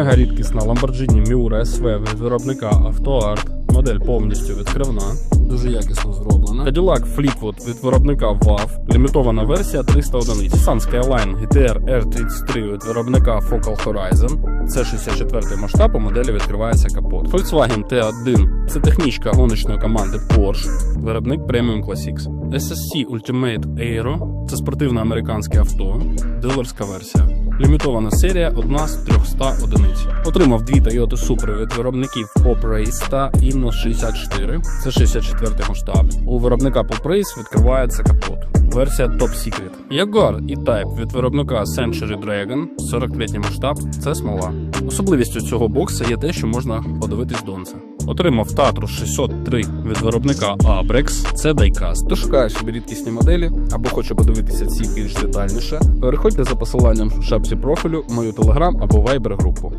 Мега рідкісна Lamborghini Miura SV від виробника AutoArt. Модель повністю відкривна. Дуже якісно зроблена. Cadillac Fleetwood від виробника VAV. Лімітована версія 300 одиниць. Nissan Skyline GTR R33 від виробника Focal Horizon. Це 64 масштаб, у моделі відкривається капот. Volkswagen T1 це технічка гоночної команди Porsche, виробник Premium Classics. SSC Ultimate Aero це спортивне американське авто, дилерська версія. Лімітована серія одна з 300 одиниць. Отримав дві Toyota Supra від виробників Pop Race та Inno 64. Це 64 масштаб. У виробника Pop Race відкривається капот. Версія Top Secret. Jaguar E-Type від виробника Century Dragon, 43 масштаб. Це смола. Особливістю цього бокса є те, що можна подивитись донце. Отримав Tatru 603 від виробника Abrex. Це Diecast. Хто шукає собі рідкісні моделі або хоче подивитися ці більш детальніше, переходьте за посиланням в шапці профілю в мою телеграм або вайбер групу.